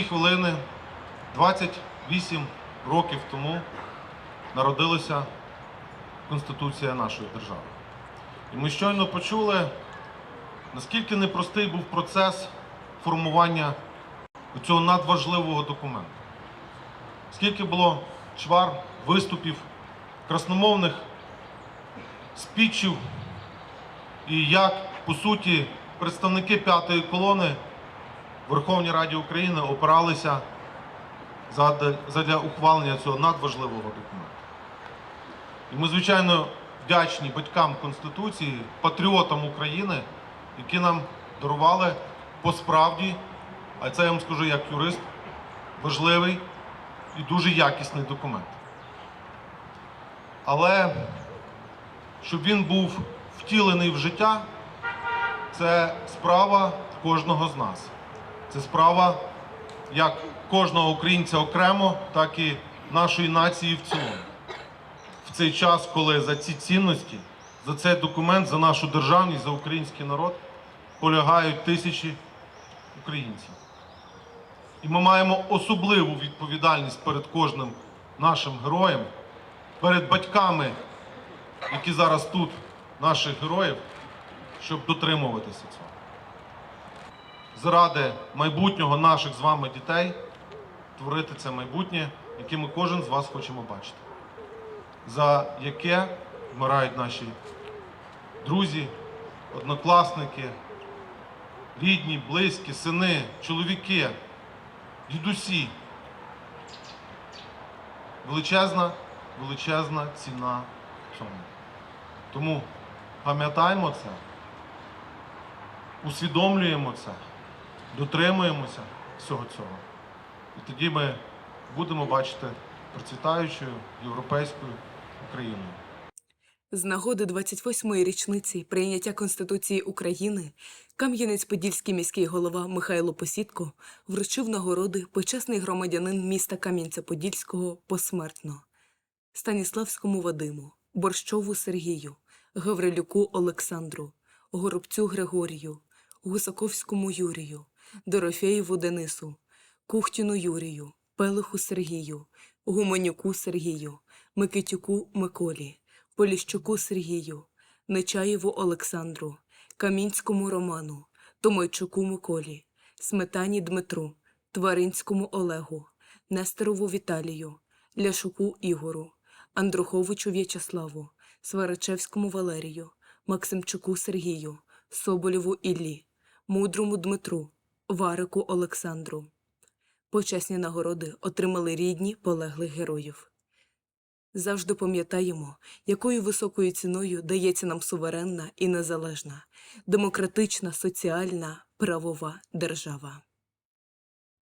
ці хвилини 28 років тому народилася Конституція нашої держави. І ми щойно почули, наскільки непростий був процес формування цього надважливого документу. Скільки було чвар, виступів, красномовних спічів, і як, по суті, представники п'ятої колони Верховній Раді України опиралися задля, ухвалення цього надважливого документу. І ми, звичайно, вдячні батькам Конституції, патріотам України, які нам дарували по справді, а це я вам скажу як юрист, важливий і дуже якісний документ. Але щоб він був втілений в життя, це справа кожного з нас. Це справа як кожного українця окремо, так і нашої нації в цілому. В цей час, коли за ці цінності, за цей документ, за нашу державність, за український народ полягають тисячі українців. І ми маємо особливу відповідальність перед кожним нашим героєм, перед батьками, які зараз тут, наших героїв, щоб дотримуватися цього. Заради майбутнього наших з вами дітей творити це майбутнє, яке ми кожен з вас хочемо бачити, за яке вмирають наші друзі, однокласники, рідні, близькі, сини, чоловіки, дідусі. Величезна, величезна ціна цьому. Тому пам'ятаємо це, усвідомлюємо це, дотримуємося всього цього. І тоді ми будемо бачити процвітаючою європейською Україною. З нагоди 28-ї річниці прийняття Конституції України Кам'янець-Подільський міський голова Михайло Посідко вручив нагороди почесний громадянин міста Кам'янця-Подільського посмертно Станіславському Вадиму, Борщову Сергію, Гаврилюку Олександру, Горобцю Григорію, Гусаковському Юрію, Дорофеєву Денису, Кухтіну Юрію, Пелиху Сергію, Гуменюку Сергію, Микитюку Миколі, Поліщуку Сергію, Нечаєву Олександру, Камінському Роману, Томойчуку Миколі, Сметані Дмитру, Тваринському Олегу, Нестерову Віталію, Ляшуку Ігору, Андруховичу В'ячеславу, Сварачевському Валерію, Максимчуку Сергію, Соболєву Іллі, Мудрому Дмитру, Варику Олександру. Почесні нагороди отримали рідні полеглих героїв. Завжди пам'ятаємо, якою високою ціною дається нам суверенна і незалежна, демократична, соціальна, правова держава.